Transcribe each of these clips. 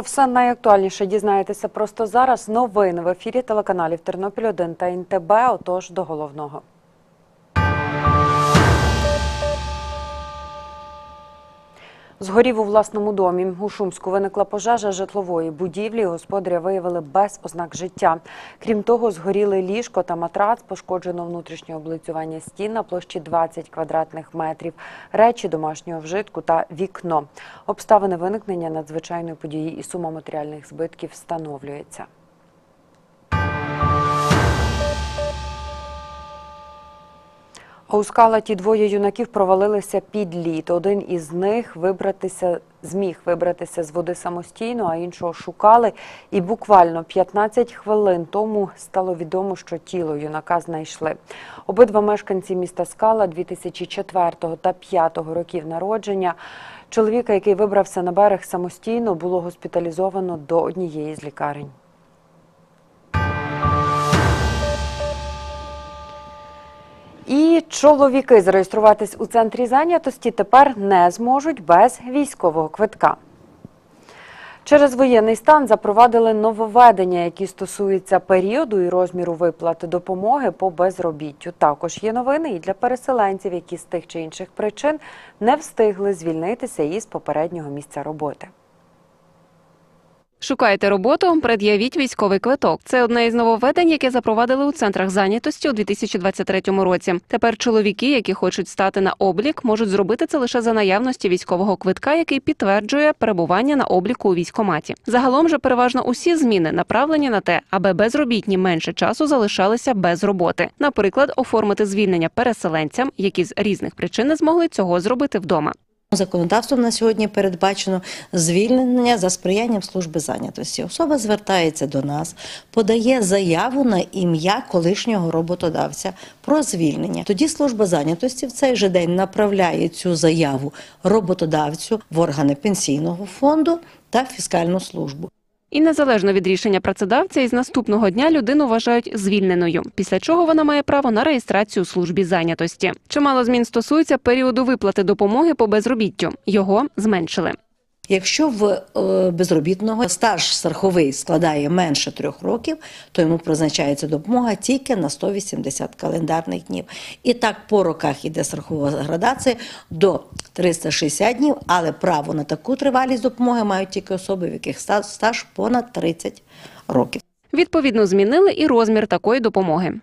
Все найактуальніше дізнаєтеся просто зараз. Новини в ефірі телеканалів Тернопіль 1 та НТБ. Отож до головного. Згорів у власному домі. У Шумську виникла пожежа житлової будівлі. Господаря виявили без ознак життя. Крім того, згоріли ліжко та матрац, пошкоджено внутрішнє облицювання стін на площі 20 квадратних метрів, речі домашнього вжитку та вікно. Обставини виникнення надзвичайної події і сума матеріальних збитків встановлюється. У скалаті двоє юнаків провалилися під лід. Один із них вибратися зміг вибратися з води самостійно, а іншого шукали. І буквально 15 хвилин тому стало відомо, що тіло юнака знайшли. Обидва мешканці міста Скала 2004 та 2005 років народження. Чоловіка, який вибрався на берег самостійно, було госпіталізовано до однієї з лікарень. Чоловіки зареєструватись у центрі зайнятості тепер не зможуть без військового квитка. Через воєнний стан запровадили нововведення, які стосуються періоду і розміру виплати допомоги по безробіттю. Також є новини і для переселенців, які з тих чи інших причин не встигли звільнитися із попереднього місця роботи. Шукаєте роботу? Пред'явіть військовий квиток. Це одне із нововведень, яке запровадили у центрах зайнятості у 2023 році. Тепер чоловіки, які хочуть стати на облік, можуть зробити це лише за наявності військового квитка, який підтверджує перебування на обліку у військкоматі. Загалом же переважно усі зміни направлені на те, аби безробітні менше часу залишалися без роботи. Наприклад, оформити звільнення переселенцям, які з різних причин не змогли цього зробити вдома. Законодавством на сьогодні передбачено звільнення за сприянням служби зайнятості. Особа звертається до нас, подає заяву на ім'я колишнього роботодавця про звільнення. Тоді служба зайнятості в цей же день направляє цю заяву роботодавцю в органи пенсійного фонду та фіскальну службу. І незалежно від рішення працедавця, із наступного дня людину вважають звільненою, після чого вона має право на реєстрацію у службі зайнятості. Чимало змін стосується періоду виплати допомоги по безробіттю. Його зменшили. Якщо в е, безробітного стаж страховий складає менше трьох років, то йому призначається допомога тільки на 180 календарних днів. І так по роках іде страхова градація до 360 днів, але право на таку тривалість допомоги мають тільки особи, в яких ста- стаж понад 30 років. Відповідно, змінили і розмір такої допомоги.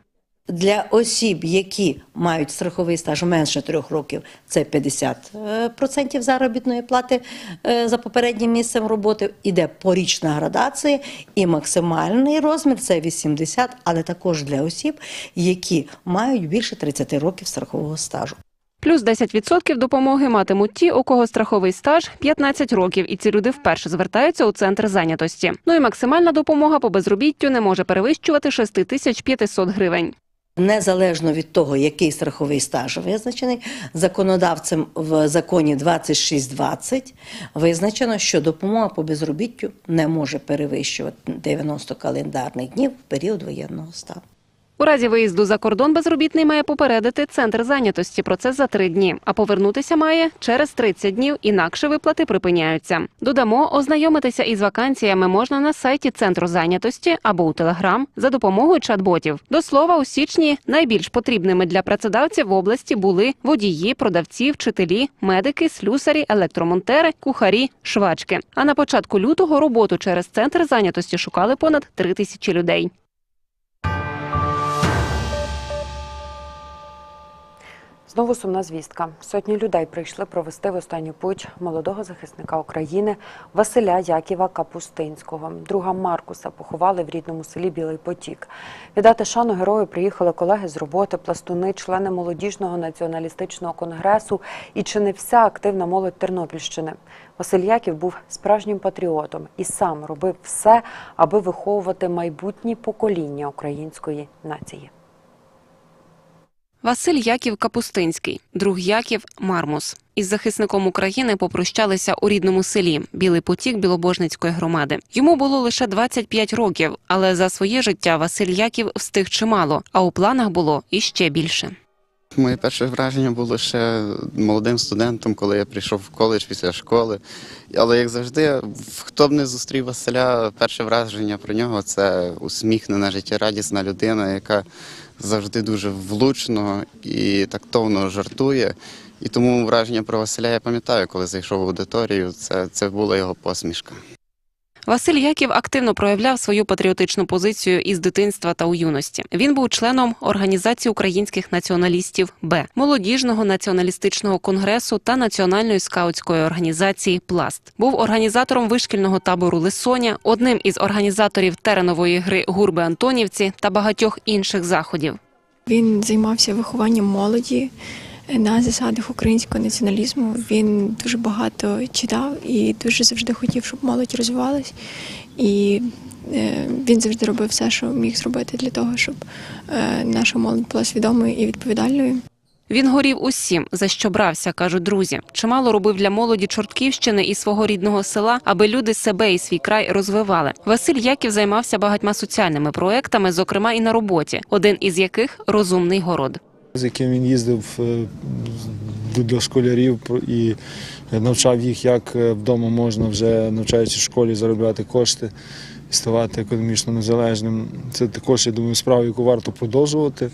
Для осіб, які мають страховий стаж менше трьох років, це 50% заробітної плати е, за попереднім місцем роботи. Іде порічна градація, і максимальний розмір це 80, але також для осіб, які мають більше 30 років страхового стажу. Плюс 10% допомоги матимуть ті, у кого страховий стаж 15 років, і ці люди вперше звертаються у центр зайнятості. Ну і максимальна допомога по безробіттю не може перевищувати 6500 гривень. Незалежно від того, який страховий стаж визначений, законодавцем в законі 2620 визначено, що допомога по безробіттю не може перевищувати 90 календарних днів в період воєнного стану. У разі виїзду за кордон безробітний має попередити центр зайнятості про це за три дні, а повернутися має через 30 днів, інакше виплати припиняються. Додамо, ознайомитися із вакансіями можна на сайті центру зайнятості або у Телеграм за допомогою чат-ботів. До слова, у січні найбільш потрібними для працедавців в області були водії, продавці, вчителі, медики, слюсарі, електромонтери, кухарі, швачки. А на початку лютого роботу через центр зайнятості шукали понад три тисячі людей. Знову сумна звістка. Сотні людей прийшли провести в останню путь молодого захисника України Василя Яківа Капустинського. Друга Маркуса поховали в рідному селі Білий Потік. Віддати шану герою приїхали колеги з роботи, пластуни, члени молодіжного націоналістичного конгресу і чи не вся активна молодь Тернопільщини. Василь Яків був справжнім патріотом і сам робив все, аби виховувати майбутні покоління української нації. Василь Яків Капустинський, друг Яків Мармус. Із захисником України попрощалися у рідному селі Білий Потік Білобожницької громади. Йому було лише 25 років, але за своє життя Василь Яків встиг чимало, а у планах було іще більше. Моє перше враження було ще молодим студентом, коли я прийшов в коледж після школи. Але як завжди, хто б не зустрів Василя, перше враження про нього це усміхнена, життєрадісна людина, яка завжди дуже влучно і тактовно жартує. І тому враження про Василя я пам'ятаю, коли зайшов в аудиторію, це, це була його посмішка. Василь Яків активно проявляв свою патріотичну позицію із дитинства та у юності. Він був членом організації українських націоналістів Б, молодіжного націоналістичного конгресу та національної скаутської організації Пласт. Був організатором вишкільного табору Лисоня, одним із організаторів теренової гри Гурби Антонівці та багатьох інших заходів. Він займався вихованням молоді на засадах українського націоналізму. Він дуже багато читав і дуже завжди хотів, щоб молодь розвивалась. І е, він завжди робив все, що міг зробити для того, щоб е, наша молодь була свідомою і відповідальною. Він горів усім, за що брався, кажуть друзі. Чимало робив для молоді Чортківщини і свого рідного села, аби люди себе і свій край розвивали. Василь Яків займався багатьма соціальними проектами, зокрема і на роботі, один із яких розумний город. З яким він їздив е, до- школярів і навчав їх, як е, вдома можна вже навчаючись в школі заробляти кошти і ставати економічно незалежним. Це також, я думаю, справа, яку варто продовжувати.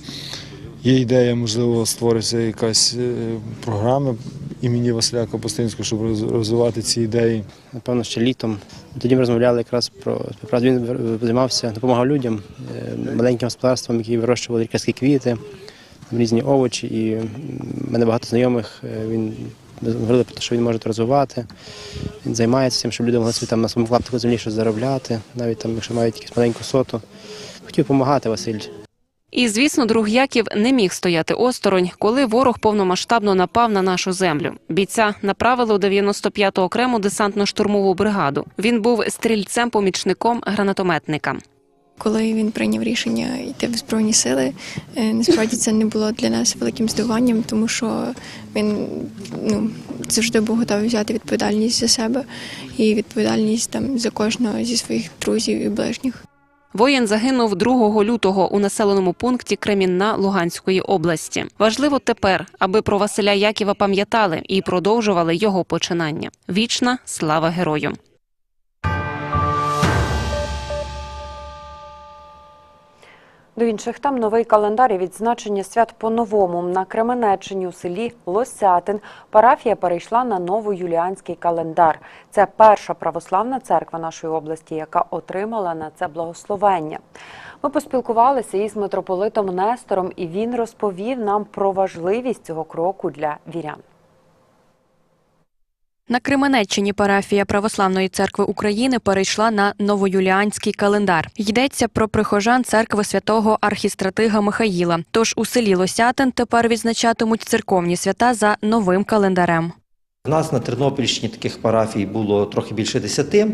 Є ідея, можливо, створиться якась е, програма імені Василя Капустинського, щоб роз- розвивати ці ідеї. напевно, ще літом. Тоді ми розмовляли якраз про. Він займався, допомагав людям, маленьким господарствам, які вирощували лікарські квіти, різні овочі. І мене багато знайомих. е, Він говорили про те, що він може розвивати. Він займається цим, щоб люди могли собі там на своєму клаптику землі щось заробляти, навіть там, якщо мають якусь маленьку соту. Хотів допомагати Василь. І звісно, друг Яків не міг стояти осторонь, коли ворог повномасштабно напав на нашу землю. Бійця направили у 95-ту окрему десантно-штурмову бригаду. Він був стрільцем-помічником гранатометника. Коли він прийняв рішення йти в збройні сили, е, насправді це не було для нас великим здивуванням, тому що він ну завжди був готовий взяти відповідальність за себе і відповідальність там за кожного зі своїх друзів і ближніх. Воїн загинув 2 лютого у населеному пункті Кремінна Луганської області. Важливо тепер, аби про Василя Яківа пам'ятали і продовжували його починання. Вічна слава герою! До інших там новий календар і відзначення свят по-новому. На Кременеччині у селі Лосятин парафія перейшла на новоюліанський календар. Це перша православна церква нашої області, яка отримала на це благословення. Ми поспілкувалися із митрополитом Нестором, і він розповів нам про важливість цього кроку для вірян. На Кременеччині парафія Православної церкви України перейшла на новоюліанський календар. Йдеться про прихожан церкви святого архістратига Михаїла. Тож у селі Лосятин тепер відзначатимуть церковні свята за новим календарем. У нас на Тернопільщині таких парафій було трохи більше десяти.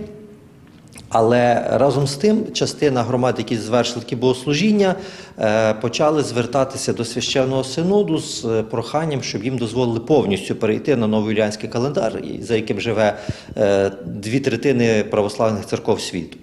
Але разом з тим, частина громад, які звершили такі богослужіння, е, почали звертатися до священного синоду з е, проханням, щоб їм дозволили повністю перейти на новоюліанський календар, за яким живе е, дві третини православних церков світу.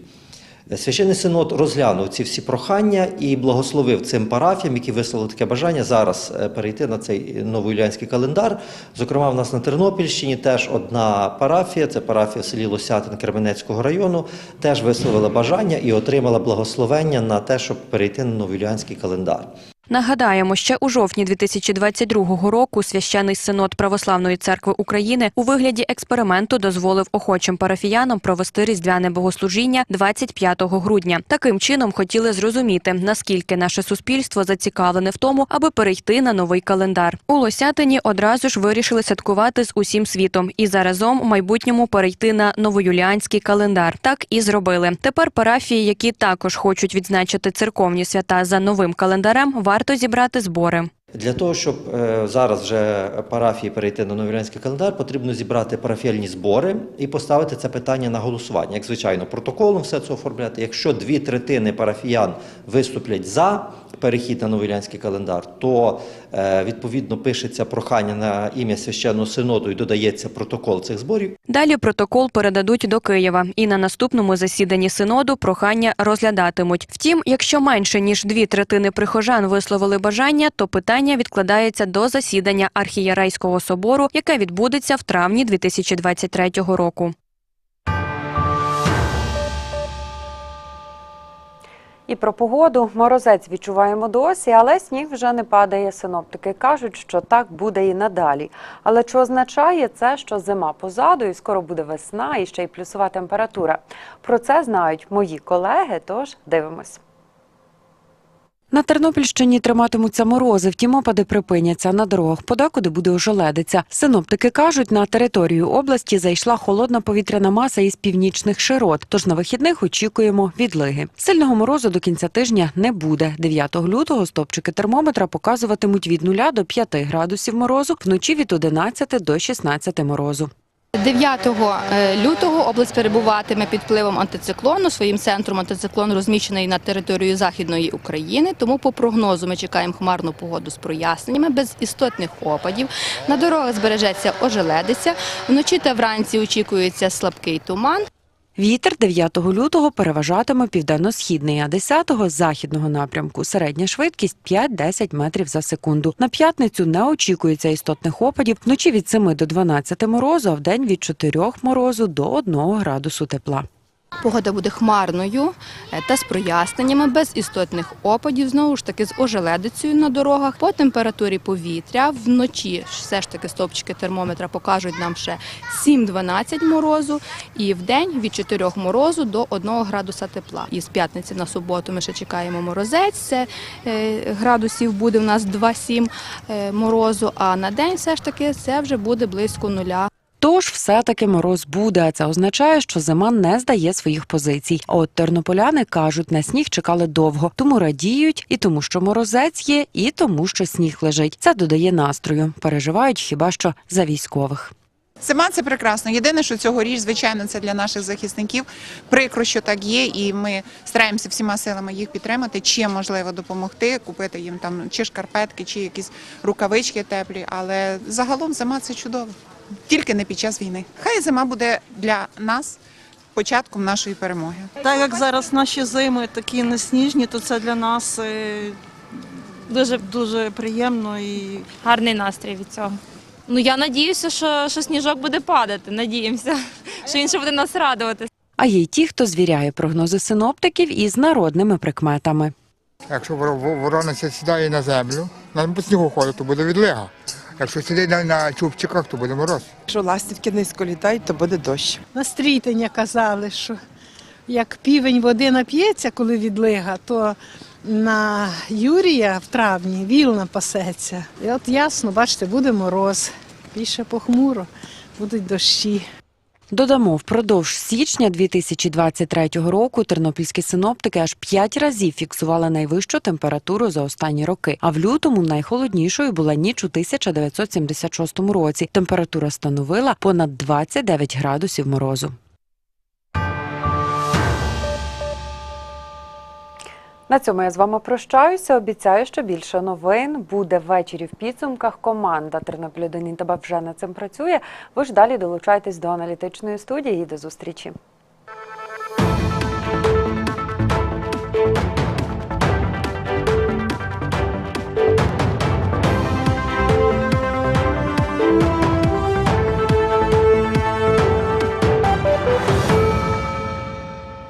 Священний синод розглянув ці всі прохання і благословив цим парафіям, які висловили таке бажання зараз е, перейти на цей новоюлянський календар. Зокрема, в нас на Тернопільщині теж одна парафія, це парафія в селі Лосятин Кременецького району, теж висловила бажання і отримала благословення на те, щоб перейти на новоюлянський календар. Нагадаємо, ще у жовтні 2022 року священний синод Православної церкви України у вигляді експерименту дозволив охочим парафіянам провести різдвяне богослужіння 25 грудня. Таким чином хотіли зрозуміти, наскільки наше суспільство зацікавлене в тому, аби перейти на новий календар. У Лосятині одразу ж вирішили святкувати з усім світом і заразом у майбутньому перейти на новоюліанський календар. Так і зробили. Тепер парафії, які також хочуть відзначити церковні свята за новим календарем, варто зібрати збори. Для того, щоб е, зараз вже парафії перейти на новілянський календар, потрібно зібрати парафіальні збори і поставити це питання на голосування. Як звичайно, протоколом все це оформляти. Якщо дві третини парафіян виступлять за перехід на новоілянський календар, то е, відповідно пишеться прохання на ім'я священного синоду і додається протокол цих зборів. Далі протокол передадуть до Києва, і на наступному засіданні синоду прохання розглядатимуть. Втім, якщо менше ніж дві третини прихожан висловили бажання, то питання відкладається до засідання архієрейського собору, яке відбудеться в травні 2023 року. І про погоду морозець відчуваємо досі, але сніг вже не падає. Синоптики кажуть, що так буде і надалі. Але чи означає це, що зима позаду і скоро буде весна і ще й плюсова температура? Про це знають мої колеги. Тож дивимось. На Тернопільщині триматимуться морози, втім опади припиняться. На дорогах подекуди буде ожеледиця. Синоптики кажуть, на територію області зайшла холодна повітряна маса із північних широт. Тож на вихідних очікуємо відлиги. Сильного морозу до кінця тижня не буде. 9 лютого стопчики термометра показуватимуть від 0 до 5 градусів морозу, вночі від 11 до 16 морозу. 9 е, лютого область перебуватиме під впливом антициклону. Своїм центром антициклон розміщений на території Західної України. Тому по прогнозу ми чекаємо хмарну погоду з проясненнями, без істотних опадів. На дорогах збережеться ожеледиця. Вночі та вранці очікується слабкий туман. Вітер 9 лютого переважатиме південно-східний, а 10-го – західного напрямку. Середня швидкість 5-10 метрів за секунду. На п'ятницю не очікується істотних опадів. Вночі від 7 до 12 морозу, а в день від 4 морозу до 1 градусу тепла. Погода буде хмарною е, та з проясненнями, без істотних опадів, знову ж таки з ожеледицею на дорогах. По температурі повітря вночі все ж таки стопчики термометра покажуть нам ще 7-12 морозу, і в день від 4 морозу до 1 градуса тепла. І з п'ятниці на суботу ми ще чекаємо морозець, це е, градусів буде у нас 2-7 е, морозу, а на день все ж таки це вже буде близько нуля. Тож все-таки мороз буде, це означає, що зима не здає своїх позицій. А от тернополяни кажуть, на сніг чекали довго, тому радіють і тому, що морозець є, і тому, що сніг лежить. Це додає настрою. Переживають хіба що за військових. Зима це прекрасно. Єдине, що цьогоріч, звичайно, це для наших захисників. Прикро, що так є, і ми стараємося всіма силами їх підтримати, чим можливо допомогти, купити їм там чи шкарпетки, чи якісь рукавички теплі. Але загалом зима це чудово, тільки не під час війни. Хай зима буде для нас початком нашої перемоги. Так як зараз наші зими такі несніжні, то це для нас е, дуже дуже приємно і гарний настрій від цього. Ну я надіюся, що, що сніжок буде падати. Надіємося, що він ще буде нас радувати. А є й ті, хто звіряє прогнози синоптиків із народними прикметами. Якщо вор- ворониця сідає на землю, на по снігу ходить, то буде відлига. Якщо сидить на, на чубчиках, то буде мороз. якщо ластівки низько літають, то буде дощ. На стрітення казали, що як півень води нап'ється, коли відлига, то на Юрія в травні віл напасеться. І от ясно, бачите, буде мороз, більше похмуро, будуть дощі. Додамо, впродовж січня 2023 року тернопільські синоптики аж п'ять разів фіксували найвищу температуру за останні роки. А в лютому найхолоднішою була ніч у 1976 році. Температура становила понад 29 градусів морозу. На цьому я з вами прощаюся. Обіцяю, що більше новин буде ввечері в підсумках. Команда Тернопіль 1 тебе вже над цим працює. Ви ж далі долучайтесь до аналітичної студії і до зустрічі.